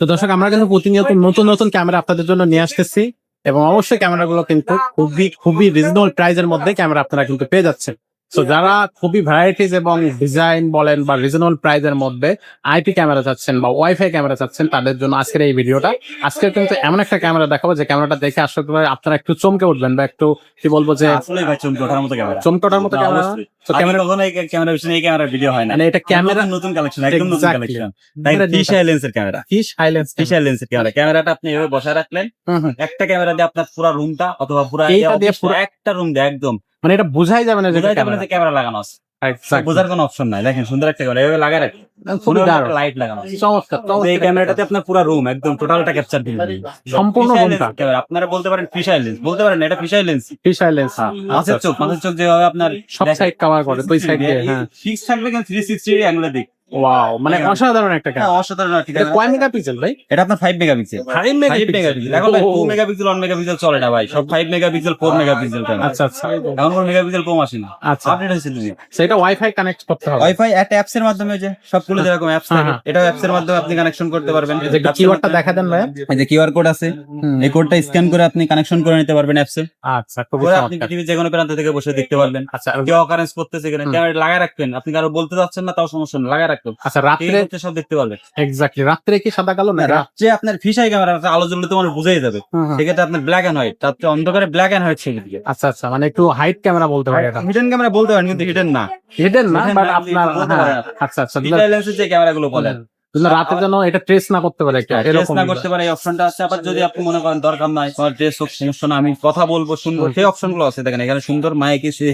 তো দর্শক আমরা কিন্তু প্রতিনিয়ত নতুন নতুন ক্যামেরা আপনাদের জন্য নিয়ে আসতেছি এবং অবশ্যই ক্যামেরাগুলো কিন্তু খুবই খুবই রিজনেবল প্রাইজের মধ্যে ক্যামেরা আপনারা কিন্তু পেয়ে যাচ্ছেন। তো যারা খুবই ভ্যারাইটিস এবং ডিজাইন বলেন বা রিজনেবল প্রাইজের মধ্যে আইপি ক্যামেরা চাচ্ছেন বা ওয়াইফাই ক্যামেরা চাচ্ছেন তাদের জন্য আজকের এই ভিডিওটা। আজকে কিন্তু এমন একটা ক্যামেরা দেখাবো যে ক্যামেরাটা দেখে আসলে পরে আপনারা একটু চমকে উঠবেন বা একটু কি বলব যে চমকে ওঠার মতো ক্যামেরা চমকটার মতো ক্যামেরা তো ক্যামেরা কখনো এই ক্যামেরা এই ক্যামেরার ভিডিও হয় না। মানে এটা ক্যামেরা নতুন কালেকশন একদম. কালেকশন ক্যামেরা ফিশ লেন্সের ক্যামেরা ক্যামেরাটা আপনি এভাবে বসায় রাখলেন একটা ক্যামেরা দিয়ে আপনার পুরো রুমটা অথবা পুরো দিয়ে পুরো- একটা রুম দিয়ে একদম মানে এটা বোঝাই যাবে না যে ক্যামেরা লাগানো আছে। বোঝার কোনো অপশন নাই। দেখেন সুন্দর একটা ক্যামেরা এভাবে লাইট লাগানো চমৎকার এই চমৎকার ক্যামেরাটাতে আপনার পুরো রুম একদম টোটালটা ক্যাপচার দিবে সম্পূর্ণ রুমটা ক্যামেরা আপনারা বলতে পারেন ফিশাই লেন্স বলতে পারেন এটা ফিশাই লেন্স ফিশ হাইল্যান্ডস মাছের চোখ মাছের চোখ যেভাবে আপনার সব সাইড কভার করে দুই সাইড দিয়ে হ্যাঁ। ফিক্স থাকবে কিন্তু থ্রি সিক্সটি দিক। ওয়াও মানে। অসাধারণ একটা হ্যাঁ ক্যামেরা অসাধারণ একটা ক্যামেরা কয় মেগাপিক্সেল ভাই? এটা আপনার ফাইভ মেগাপিক্সেল 5 মেগাপিক্সেল এখন ভাই মেগাপিক্সেল ওয়ান মেগাপিক্সেল চলে না ভাই। সব ফাইভ মেগাপিক্সেল ফোর মেগাপিক্সেল আচ্ছা আচ্ছা। এখন কোনো মেগাপিক্সেল কম আসে না। আচ্ছা। আপডেট হয়েছে তুমি সেটা ওয়াইফাই কানেক্ট করতে হবে। ওয়াইফাই একটা অ্যাপস এর মাধ্যমে যে সবগুলো যেরকম অ্যাপস হ্যাঁ, থাকে হ্যাঁ। এটা অ্যাপস এর মাধ্যমে আপনি কানেকশন করতে পারবেন। যে কিওয়ার্ডটা দেখা দেন ভাই এই যে কিউআর কোড আছে এই কোডটা স্ক্যান করে আপনি কানেকশন করে নিতে পারবেন অ্যাপসে আচ্ছা আপনি চমৎকার। পৃথিবীর যে কোনো প্রান্ত থেকে বসে দেখতে পারবেন। আচ্ছা কেউ অকারেন্স করতেছে কিনা হুম। ক্যামেরা লাগায় রাখবেন। আপনি কারও বলতে যাচ্ছেন না তাও সমস্যা নেই লাগায় আচ্ছা রাত্রে সব দেখতে পারবেন এক্স্যাক্টলি রাত্রে কি সাদা কালো না রাত্রে আপনার ফিশাই ক্যামেরা আলো জ্বললে তোমার বুঝেই যাবে। সেক্ষেত্রে আপনার ব্ল্যাক এন্ড হোয়াইট রাত্রে অন্ধকারে ব্ল্যাক এন্ড হোয়াইট ছবি দিকে আচ্ছা আচ্ছা মানে একটু হাইট ক্যামেরা বলতে পারি এটা। হিডেন ক্যামেরা বলতে পারেন কিন্তু হিডেন না। হিডেন না বাট আপনার হ্যাঁ। আচ্ছা আচ্ছা লেন্সের যে ক্যামেরাগুলো বলেন। রাতে যেন এটা ট্রেস না করতে পারে একটা ট্রেস এরকম না করতে পারে এই অপশনটা আছে। আবার যদি আপনি মনে করেন দরকার নাই ড্রেস হোক সমস্যা না আমি কথা বলব শুনব সেই অপশনগুলো আছে দেখেন এখানে সুন্দর মাইক এসে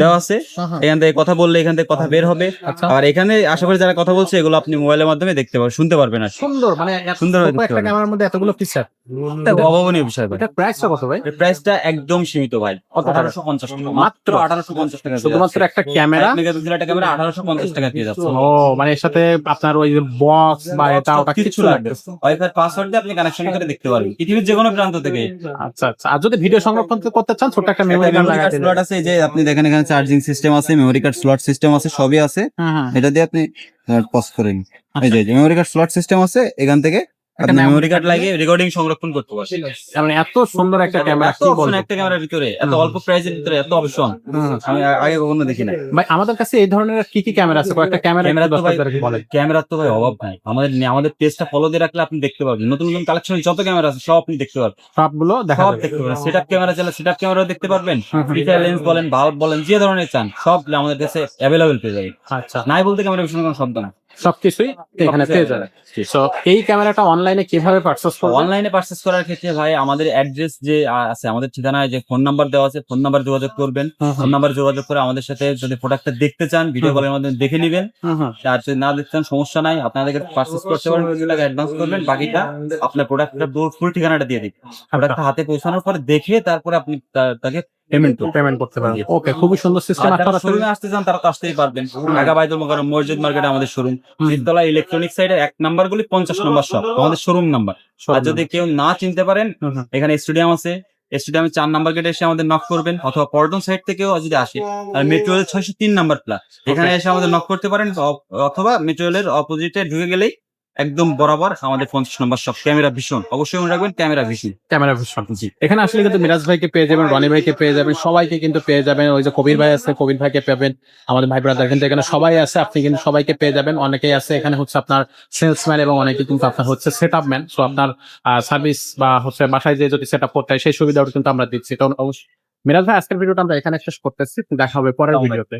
দেওয়া আছে। এখান থেকে কথা বললে এখান থেকে কথা বের হবে। আচ্ছা। আর এখানে আশা করি যারা কথা বলছে এগুলো আপনি মোবাইলের মাধ্যমে দেখতে পাবেন শুনতে পারবেন আর সুন্দর মানে সুন্দর একটা ক্যামেরার মধ্যে এতগুলো ফিচার অভাবনীয় বিষয় ভাই। এটা প্রাইসটা কত ভাই? প্রাইসটা একদম সীমিত ভাই। আঠারোশো পঞ্চাশ টাকা। মাত্র? আঠারোশো পঞ্চাশ টাকা শুধুমাত্র একটা ক্যামেরা মেগাপিক্সেল একটা ক্যামেরা আঠারোশো পঞ্চাশ টাকা পেয়ে যাচ্ছে। ও মানে এর সাথে আপনার ওই বক্স বা এটা ওটা কিছু লাগবে। ওয়াইফাই পাসওয়ার্ড দিয়ে আপনি কানেকশন করে দেখতে পারবেন। পৃথিবীর যে কোনো প্রান্ত থেকে। আচ্ছা আচ্ছা। আর যদি ভিডিও সংরক্ষণ করতে চান ছোট একটা মেমোরি কার্ড স্লট আছে যে আপনি দেখেন এখানে চার্জিং সিস্টেম আছে মেমোরি কার্ড স্লট সিস্টেম আছে সবই আছে। হ্যাঁ হ্যাঁ। এটা দিয়ে আপনি পজ করে নিন এই যে মেমোরি কার্ড স্লট সিস্টেম আছে এখান থেকে আপনি মেমোরি কার্ড লাগিয়ে রেকর্ডিং সংরক্ষণ করতে পারবেন মানে এত সুন্দর একটা ক্যামেরা এত কি বলব? একটা ক্যামেরার ভিতরে এত অল্প প্রাইসের ভিতরে এত অপশন। আমি আগে কখনো দেখি না ভাই আমাদের কাছে এই ধরনের কি কি ক্যামেরা আছে? কয়েকটা ক্যামেরা ক্যামেরা তো ভাই বলেন। ক্যামেরার তো ভাই অভাব নাই। আমাদের আমাদের পেজটা ফলো দিয়ে রাখলে আপনি দেখতে পারবেন। নতুন নতুন কালেকশন যত ক্যামেরা আছে সব আপনি দেখতে পারবেন। সবগুলো দেখা সব যাবে। দেখতে পারবেন। সেটআপ ক্যামেরা চাইলে সেটআপ ক্যামেরা দেখতে পারবেন। ফিচার লেন্স বলেন ভাল্ব বলেন যে ধরনের চান সব আমাদের কাছে অ্যাভেলেবেল পেয়ে যাবে আচ্ছা। নাই বলতে ক্যামেরা কোনো শব্দ না সবকিছুই এখানে পেয়ে যাবে। তো এই ক্যামেরাটা অনলাইনে কীভাবে পারচেজ করব অনলাইনে পারচেস করার ক্ষেত্রে ভাই আমাদের অ্যাড্রেস যে আছে আমাদের ঠিকানায় যে ফোন নাম্বার দেওয়া আছে ফোন নাম্বার যোগাযোগ করবেন। ফোন নাম্বার যোগাযোগ করে আমাদের সাথে যদি প্রোডাক্টটা দেখতে চান ভিডিও কলের মাধ্যমে দেখে নেবেন। আর যদি না দেখতে চান সমস্যা নাই আপনাদেরকে পারচেস করতে পারেন টাকা অ্যাডভান্স করবেন বাকিটা আপনার প্রোডাক্টটা ফুল ঠিকানাটা দিয়ে দিন প্রোডাক্টটা হাতে পৌঁছানোর পরে দেখে তারপরে আপনি তাকে পেমেন্ট পেমেন্ট করতে পারব ওকে খুবই সুন্দর সিস্টেম আর যারা শোরুমে আসতে চান তারা তো আসতেই পারবেন ঢাকা বাইদুল মোকাররম মসজিদ মার্কেটে আমাদের শোরুম তিনতলা ইলেকট্রনিক সাইডে এক নাম্বার গুলি পঞ্চাশ নম্বর শপ আমাদের শোরুম নাম্বার আর যদি কেউ না চিনতে পারেন এখানে স্টেডিয়াম আছে। স্টেডিয়ামে চার নাম্বার গেটে এসে আমাদের নক করবেন অথবা পর্টন সাইড থেকেও যদি আসে আর মেট্রো রেল ছয়শো তিন নাম্বার প্লাস এখানে এসে আমাদের নক করতে পারেন অথবা মেট্রো রেলের অপোজিটে ঢুকে গেলেই একদম বরাবর আমাদের পঞ্চাশ নম্বর সব ক্যামেরা ভীষণ। অবশ্যই মনে রাখবেন ক্যামেরা ভীষণ। ক্যামেরা ভিশন এখানে আসলে কিন্তু মিরাজ ভাইকে পেয়ে যাবেন রনি ভাইকে পেয়ে যাবেন সবাইকে কিন্তু পেয়ে যাবেন ওই যে কবির ভাই আছে কবির ভাইকে পাবেন আমাদের ভাই ব্রাদার কিন্তু এখানে সবাই আছে আপনি কিন্তু সবাইকে পেয়ে যাবেন। অনেকেই আছে এখানে হচ্ছে আপনার সেলসম্যান এবং অনেকে কিন্তু আপনার হচ্ছে সেট আপ ম্যান সো আপনার সার্ভিস বা হচ্ছে বাসায় যে যদি সেট আপ করতে হয় সেই সুবিধাও কিন্তু আমরা দিচ্ছি। তো অবশ্যই মিরাজ ভাই আজকের ভিডিওটা আমরা এখানে শেষ করতেছি দেখা হবে পরের ভিডিওতে।